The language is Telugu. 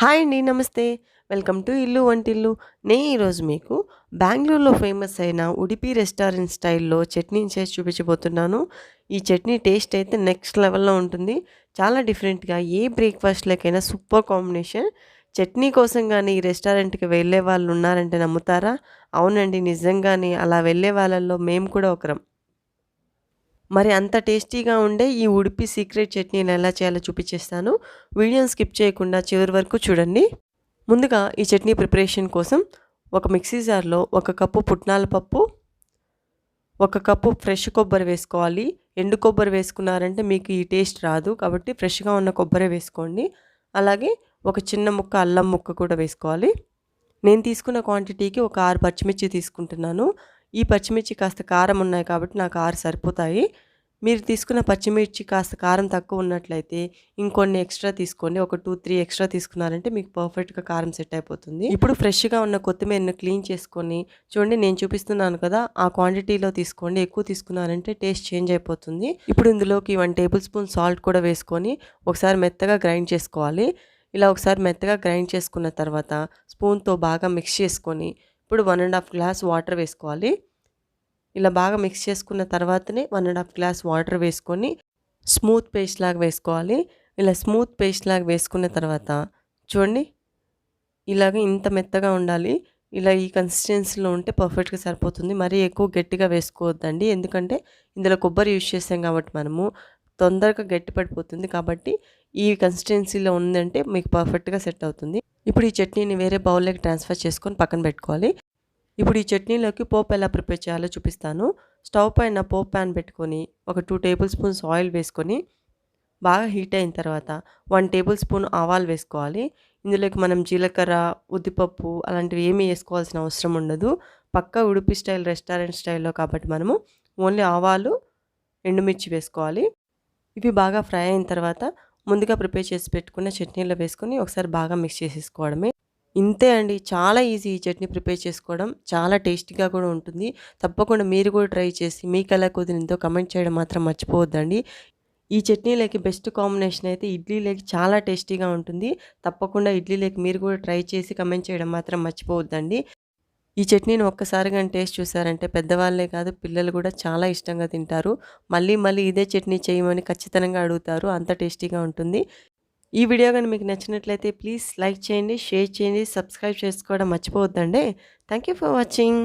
హాయ్ అండి నమస్తే. వెల్కమ్ టు ఇల్లు వంటిల్లు. నేను ఈరోజు మీకు బెంగళూరులో ఫేమస్ అయిన ఉడిపి రెస్టారెంట్ స్టైల్లో చట్నీ చేసి చూపించబోతున్నాను. ఈ చట్నీ టేస్ట్ అయితే నెక్స్ట్ లెవెల్లో ఉంటుంది. చాలా డిఫరెంట్గా ఏ బ్రేక్ఫాస్ట్లకైనా సూపర్ కాంబినేషన్. చట్నీ కోసం కానీ ఈ రెస్టారెంట్కి వెళ్ళే వాళ్ళు ఉన్నారంటే నమ్ముతారా? అవునండి నిజంగానే అలా వెళ్ళే వాళ్ళల్లో మేము కూడా ఒకరం. మరి అంత టేస్టీగా ఉండే ఈ ఉడిపి సీక్రెట్ చట్నీని ఎలా చేయాలో చూపించేస్తాను. వీడియోని స్కిప్ చేయకుండా చివరి వరకు చూడండి. ముందుగా ఈ చట్నీ ప్రిపరేషన్ కోసం ఒక మిక్సీ జార్లో ఒక కప్పు పుట్నాల పప్పు ఒక కప్పు ఫ్రెష్ కొబ్బరి వేసుకోవాలి. ఎండు కొబ్బరి వేసుకున్నారంటే మీకు ఈ టేస్ట్ రాదు కాబట్టి ఫ్రెష్గా ఉన్న కొబ్బరి వేసుకోండి. అలాగే ఒక చిన్న ముక్క అల్లం ముక్క కూడా వేసుకోవాలి. నేను తీసుకున్న క్వాంటిటీకి ఒక ఆరు పచ్చిమిర్చి తీసుకుంటున్నాను. ఈ పచ్చిమిర్చి కాస్త కారం ఉన్నాయి కాబట్టి నాకు ఆరు సరిపోతాయి. మీరు తీసుకున్న పచ్చిమిర్చి కాస్త కారం తక్కువ ఉన్నట్లయితే ఇంకొన్ని ఎక్స్ట్రా తీసుకోండి. ఒక టూ త్రీ ఎక్స్ట్రా తీసుకున్నారంటే మీకు పర్ఫెక్ట్గా కారం సెట్ అయిపోతుంది. ఇప్పుడు ఫ్రెష్గా ఉన్న కొత్తిమీరను క్లీన్ చేసుకొని చూడండి నేను చూపిస్తున్నాను కదా ఆ క్వాంటిటీలో తీసుకోండి. ఎక్కువ తీసుకున్నారంటే టేస్ట్ చేంజ్ అయిపోతుంది. ఇప్పుడు ఇందులోకి వన్ టేబుల్ స్పూన్ సాల్ట్ కూడా వేసుకొని ఒకసారి మెత్తగా గ్రైండ్ చేసుకోవాలి. ఇలా ఒకసారి మెత్తగా గ్రైండ్ చేసుకున్న తర్వాత స్పూన్తో బాగా మిక్స్ చేసుకొని ఇప్పుడు one and half glass water వేసుకోవాలి. ఇలా బాగా మిక్స్ చేసుకున్న తర్వాతనే one and half glass water వేసుకొని స్మూత్ పేస్ట్ లాగా వేసుకోవాలి. ఇలా స్మూత్ పేస్ట్ లాగా వేసుకున్న తర్వాత చూడండి ఇలాగ ఇంత మెత్తగా ఉండాలి. ఇలా ఈ కన్సిస్టెన్సీలో ఉంటే పర్ఫెక్ట్గా సరిపోతుంది. మరీ ఎక్కువ గట్టిగా వేసుకోవద్దండి. ఎందుకంటే ఇందులో కొబ్బరి యూజ్ చేస్తాం కాబట్టి మనము తొందరగా గట్టి పడిపోతుంది కాబట్టి ఈ కన్సిస్టెన్సీలో ఉందంటే మీకు పర్ఫెక్ట్గా సెట్ అవుతుంది. ఇప్పుడు ఈ చట్నీని వేరే బౌల్లోకి ట్రాన్స్ఫర్ చేసుకొని పక్కన పెట్టుకోవాలి. ఇప్పుడు ఈ చట్నీలోకి పోపు ఎలా ప్రిపేర్ చేయాలో చూపిస్తాను. స్టవ్ పైన పోపు ప్యాన్ పెట్టుకొని ఒక టూ టేబుల్ స్పూన్స్ ఆయిల్ వేసుకొని బాగా హీట్ అయిన తర్వాత వన్ టేబుల్ స్పూన్ ఆవాలు వేసుకోవాలి. ఇందులోకి మనం జీలకర్ర ఉద్దిపప్పు అలాంటివి ఏమీ వేసుకోవాల్సిన అవసరం ఉండదు. పక్క ఉడిపి స్టైల్ రెస్టారెంట్ స్టైల్లో కాబట్టి మనము ఓన్లీ ఆవాలు ఎండుమిర్చి వేసుకోవాలి. ఇవి బాగా ఫ్రై అయిన తర్వాత ముందుగా ప్రిపేర్ చేసి పెట్టుకున్న చట్నీలో వేసుకొని ఒకసారి బాగా మిక్స్ చేసేసుకోవడమే. ఇంతే అండి. చాలా ఈజీ ఈ చట్నీ ప్రిపేర్ చేసుకోవడం. చాలా టేస్టీగా కూడా ఉంటుంది. తప్పకుండా మీరు కూడా ట్రై చేసి మీకు ఎలా కుదిరిందో కమెంట్ చేయడం మాత్రం మర్చిపోవద్దండి. ఈ చట్నీలోకి బెస్ట్ కాంబినేషన్ అయితే ఇడ్లీలోకి చాలా టేస్టీగా ఉంటుంది. తప్పకుండా ఇడ్లీలోకి మీరు కూడా ట్రై చేసి కమెంట్ చేయడం మాత్రం మర్చిపోవద్దండి. ఈ చట్నీని ఒక్కసారి కానీ టేస్ట్ చూసారంటే పెద్దవాళ్ళే కాదు పిల్లలు కూడా చాలా ఇష్టంగా తింటారు. మళ్ళీ మళ్ళీ ఇదే చట్నీ చేయమని ఖచ్చితంగా అడుగుతారు. అంత టేస్టీగా ఉంటుంది. ఈ వీడియో కానీ మీకు నచ్చినట్లయితే ప్లీజ్ లైక్ చేయండి షేర్ చేయండి సబ్స్క్రైబ్ చేసుకోవడం మర్చిపోవద్దండి. Thank you for watching.